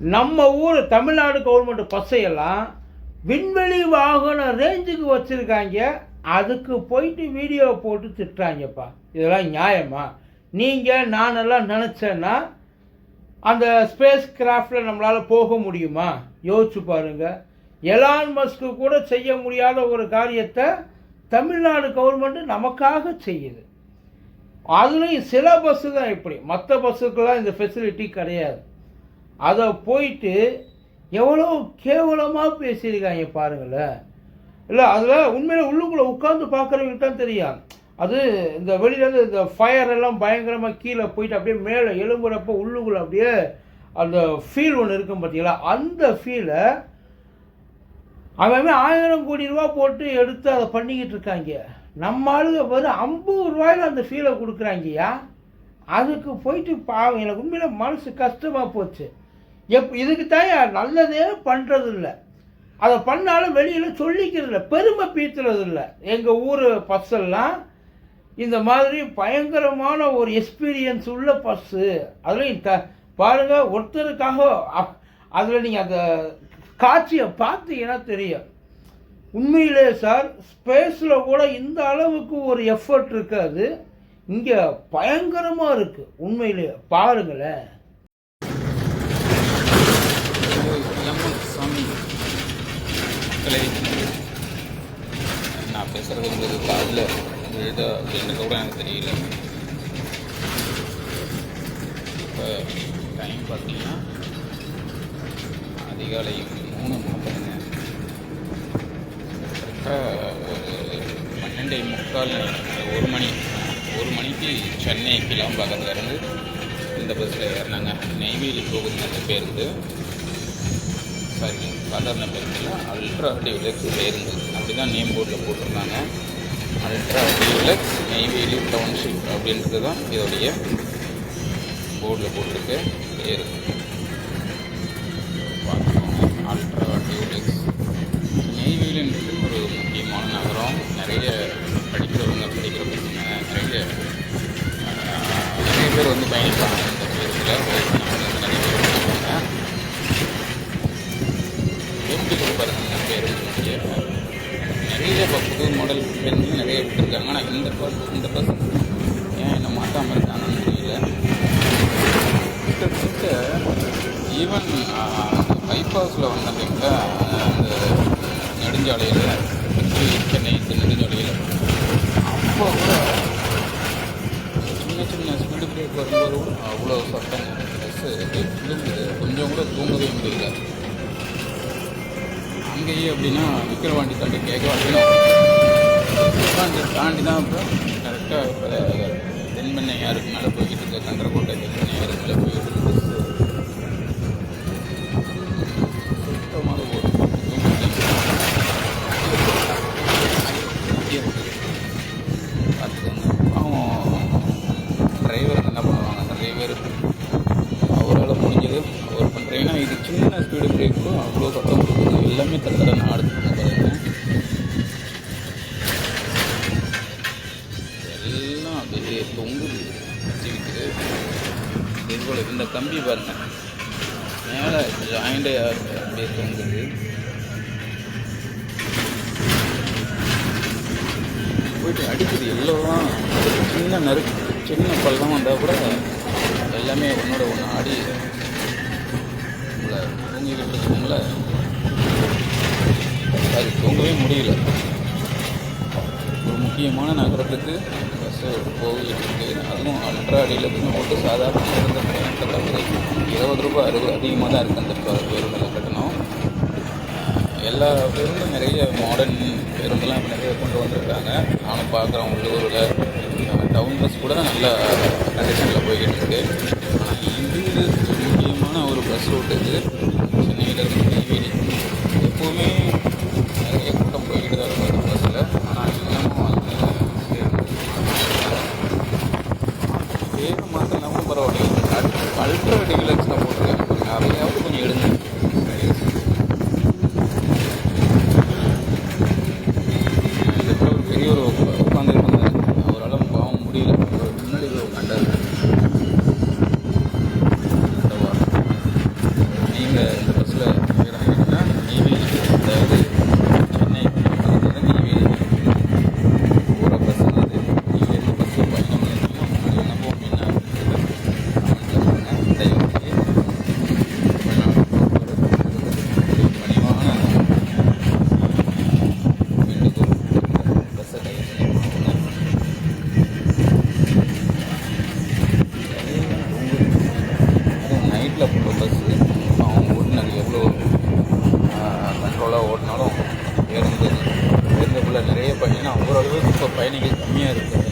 நம்ம ஊர் தமிழ்நாடு கவர்மெண்ட் பஸ்ஸையெல்லாம் விண்வெளி வாகன ரேஞ்சுக்கு வச்சுருக்காங்க. அதுக்கு போயிட்டு வீடியோ போட்டு திட்டுறாங்கப்பா. இதெல்லாம் நியாயமா? நீங்கள் நானெல்லாம் நினச்சேன்னா அந்த ஸ்பேஸ் கிராஃப்டில் நம்மளால் போக முடியுமா? யோசிச்சு பாருங்கள் எலான் மஸ்க்கு கூட செய்ய முடியாத ஒரு காரியத்தை தமிழ்நாடு கவர்மெண்ட்டு நமக்காக செய்யுது. அதுலேயும் சில பஸ்ஸு தான் இப்படி. மற்ற பஸ்ஸுக்கெல்லாம் இந்த ஃபெசிலிட்டி கிடையாது. அதை போயிட்டு எவ்வளோ கேவலமாக பேசியிருக்காங்க பாருங்களேன். இல்லை அதில் உண்மையில் உள்ளுக்குள்ளே உட்காந்து பார்க்குறவங்களுக்கு தான் தெரியும். அது இந்த வெளியிலேருந்து இந்த ஃபயர் எல்லாம் பயங்கரமாக கீழே போயிட்டு அப்படியே மேலே எழும்புறப்போ உள்ளுக்குள்ளே அப்படியே அந்த ஃபீல் ஒன்று இருக்கும் பார்த்தீங்களா அந்த ஃபீலை அவன் ஆயிரம் கோடி ரூபா போட்டு எடுத்து அதை பண்ணிக்கிட்டு இருக்காங்க. நம்ம ஆளுங்க வெறும் ஐம்பது ரூபாயில அந்த ஃபீலை கொடுக்குறாங்கய்யா. அதுக்கு போயிட்டு பாவம் எனக்கு உண்மையில் மனசு கஷ்டமாக போச்சு. எப் இதுக்கு தான் நல்லதே பண்ணுறது இல்லை அதை பண்ணாலும் வெளியில் சொல்லிக்கிறது இல்லை பெருமை பீத்துறது இல்லை எங்கள் ஊர் பஸ்ஸெல்லாம் இந்த மாதிரி பயங்கரமான ஒரு எக்ஸ்பீரியன்ஸ் உள்ள பஸ்ஸு அதுலேயும் த பாருங்கள் ஒருத்தருக்காக அதில் நீங்கள் அந்த காட்சியை பார்த்தீங்கன்னா தெரியும். உண்மையிலே சார் ஸ்பேஸில் கூட இந்த அளவுக்கு ஒரு எஃபர்ட் இருக்காது. இங்கே பயங்கரமாக இருக்குது உண்மையிலே. பாருங்களேன். மக்களே நான் பேசுகிறது உங்களுக்கு காதில் விழுதா அப்படின்றது கூட எனக்கு தெரியல. இப்போ டைம் பார்த்தீங்கன்னா அதிகாலை மூணு நாற்பதுங்க கரெக்டாக பன்னெண்டே முக்கால் ஒரு மணி ஒரு மணிக்கு சென்னை கிளாம்பாக்கத்துலேருந்து இந்த பஸ்ஸில் ஏறினாங்க. நெய்வேலி போகுதுங்க அந்த பேருந்து சாரி சாதாரண பார்த்தீங்கன்னா அல்ட்ரா டிவிலக்ஸ் பேருந்து அப்படி தான் நேம் போர்டில் போட்டிருந்தாங்க. அல்ட்ரா டிவிலக்ஸ் நெய்வேலி டவுன்ஷிப் அப்படின்றது தான் இதோடைய போர்டில் போட்டிருக்கு. பேர் பார்த்துக்கோங்க. அல்ட்ரா டிவிலக்ஸ் நெய்வேலின்றது ஒரு முக்கியமான நகரம். நிறைய படிக்கிறவங்க படிக்கிற பசங்க நிறைய நிறைய பேர் வந்து பயணிப்பாங்க இந்த பேருந்தில். புது மாடல் பெண்ணு நிறைய விட்டுருக்காங்க ஆனால் இந்த பஸ் இந்த பஸ் ஏன் என்னை மாற்றாமல் இருக்காங்கன்னு தெரியல. கிட்டத்தட்ட ஈவன் பைபாஸில் வந்த இல்லைங்களா அந்த நெடுஞ்சாலையில் சென்னை நெடுஞ்சாலையில். அப்போ கூட சின்ன சின்ன ஸ்பீடு பிரேக் வரும்போது கூட அவ்வளோ சத்தம் பஸ்ஸு கொஞ்சம் கூட தூங்கவே முடியல. அங்கேயே அப்படின்னா விக்கிரவாண்டி தாண்டி கேட்க வைக்கணும் தாண்டி தான் அப்புறம் கரெக்டாக இப்போ தென்பெண்ணை யாருக்கு மேலே போய்கிட்டு இருக்கு? கந்தரக்கோட்டை தென்பெண்ணை யாருக்கு மேலே போய்கிட்டு இருக்கு? சுத்தமாக பார்த்துக்கோங்க. அவன் டிரைவர் என்ன பண்ணுவாங்க? அந்த டிரைவர் அவரால் முடிஞ்சது. அவர் பண்ணுறீங்கன்னா இது சின்ன ஸ்பீடு பிரேக்கும் அவ்வளோ கட்டம் எல்லாமே தர நாடுது பாருங்க எல்லாம் அப்படியே தொங்குது. வச்சுக்கிட்டு இது போல் இந்த கம்பி பாருங்க. மேலே ஜாயிண்டே அப்படியே தொங்குது. போயிட்டு அடிக்குது. எல்லாம் சின்ன நறுக்கு சின்ன பள்ளம் வந்தால் கூட எல்லாமே ஒன்றோட ஒன்று ஆடி உங்களை தூங்கிக்கிட்டு இருக்கவங்கள அது தூங்கவே முடியல. ஒரு முக்கியமான நகரத்துக்கு பஸ்ஸு போயிட்டு அதுவும் அல்ட்ரா அடியில் போட்டு சாதாரண இருந்த பயணத்தை இருபது ரூபாய் அறுபது அதிகமாக தான் இருக்குது அந்த பேருந்தில் கட்டணம். எல்லா பேருந்தும் நிறைய மாடர்ன் பேருந்தெல்லாம் இப்போ நிறைய கொண்டு வந்திருக்காங்க. நானும் பார்க்குறேன் உள்ளூரில். டவுன் பஸ் கூட நல்ல கண்டிஷனில் போய்கிட்டு இருக்கு. ஆனால் இது முக்கியமான ஒரு பஸ் ரூட் இது சென்னையிலேருந்து நெய்வேலி எப்போவுமே ஸ்பீடில் போகிற பஸ்ஸு அவங்க ஓட்டினாங்க எவ்வளோ கண்ட்ரோலாக ஓட்டினாலும் ஏறுந்தது ஏறுந்தக்குள்ள நிறைய பயணம் ஓரளவுக்கு இப்போ பயணிகள் கம்மியாக இருக்குது